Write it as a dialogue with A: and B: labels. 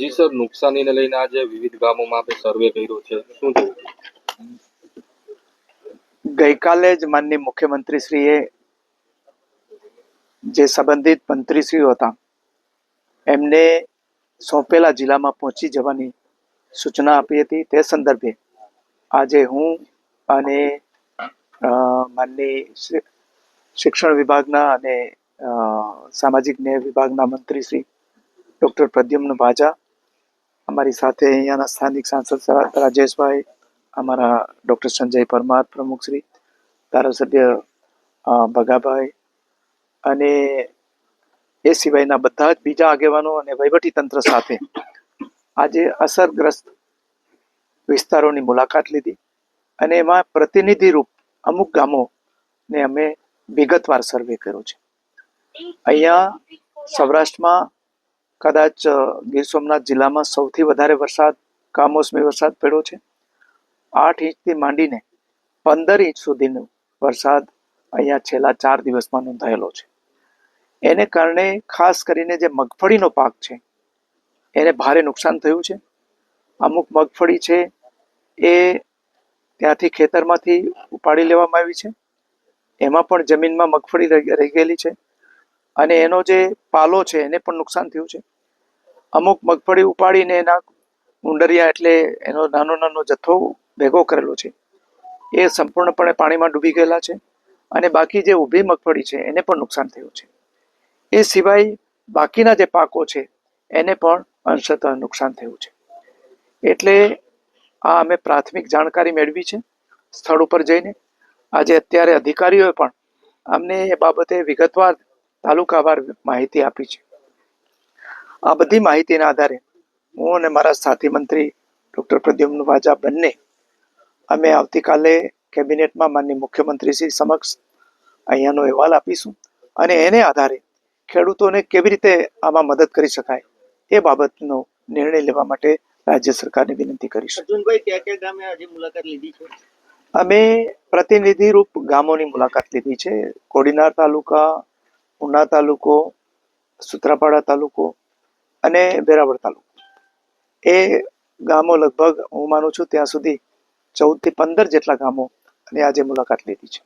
A: જી sir, નુકસાનીને લઈને આજે વિવિધ ગામોમાં આપણે સર્વે કર્યો છે. શું
B: ગઈકાલે જ માનનીય મુખ્યમંત્રીશ્રીએ જે સંબંધિત મંત્રીશ્રીઓ હતા, એમને સોંપેલા જિલ્લામાં પહોંચી જવાની સૂચના આપી હતી. તે સંદર્ભે આજે હું અને માનની શિક્ષણ વિભાગના અને સામાજિક ન્યાય વિભાગના મંત્રી શ્રી ડૉક્ટર પ્રદ્યુમ્ન વાજા અમારી સાથે અહીંયાના સ્થાનિક સાંસદ રાજેશભાઈ, અમારા ડૉક્ટર સંજય પરમાર પ્રમુખશ્રી, ધારાસભ્ય ભગાભાઈ અને એ સિવાયના બધા જ બીજા આગેવાનો અને વહીવટી તંત્ર સાથે આજે અસરગ્રસ્ત વિસ્તારોની મુલાકાત લીધી અને એમાં પ્રતિનિધિ રૂપ અમુક ગામોને અમે વિગતવાર સર્વે કર્યો છે. અહીંયા સૌરાષ્ટ્રમાં કદાચ ગીર સોમનાથ જિલ્લામાં સૌથી વધારે વરસાદ, કમોસમી વરસાદ પડ્યો છે. આઠ ઇંચથી માંડીને પંદર ઇંચ સુધીનો વરસાદ અહીંયા છેલ્લા ચાર દિવસમાં નોંધાયેલો છે. એને કારણે ખાસ કરીને જે મગફળીનો પાક છે, એને ભારે નુકસાન થયું છે. અમુક મગફળી છે, એ ત્યાંથી ખેતરમાંથી ઉપાડી લેવામાં આવી છે. એમાં પણ જમીનમાં મગફળી રહી ગયેલી છે. અને એનો જે પાલો છે, એને પણ નુકસાન થયું છે. અમુક મગફળી ઉપાડીને એના ઉંડરિયા એટલે એનો નાનો નાનો જથ્થો ભેગો કરેલો છે. એ સંપૂર્ણપણે પાણીમાં ડૂબી ગયેલા છે અને બાકી જે ઊભી મગફળી છે એને પણ નુકસાન થયું છે. એ સિવાય બાકીના જે પાકો છે એને પણ અંશતઃ નુકસાન થયું છે. એટલે આ અમે પ્રાથમિક જાણકારી મેળવી છે સ્થળ ઉપર જઈને. આજે અત્યારે અધિકારીઓએ પણ અમને એ બાબતે વિગતવાર તાલુકાવાર માહિતી આપી છે. આ બધી માહિતીના આધારે હું અને મારા સાથી મંત્રી ડૉક્ટર પ્રદ્યુમ્ન વાજા બંને અમે આવતીકાલે કેબિનેટમાં માનની મુખ્યમંત્રીશ્રી સમક્ષ અહીંયાનો અહેવાલ આપીશું અને એને આધારે ખેડૂતોને કેવી રીતે આમાં મદદ કરી શકાય એ બાબતનો નિર્ણય લેવા માટે રાજ્ય સરકારને વિનંતી કરીશું.
C: અર્જુનભાઈ ક્યાં ક્યાં ગામે આજે મુલાકાત લીધી છે?
B: અમે પ્રતિનિધિરૂપ ગામોની મુલાકાત લીધી છે. કોડીનાર તાલુકા ઉના તાલુકો સુત્રાપાડા તાલુકો અને વેરાવળ તાલુકો. એ ગામો લગભગ હું માનું છું ત્યાં સુધી ચૌદથી પંદર જેટલા ગામો અને આજે મુલાકાત લીધી છે.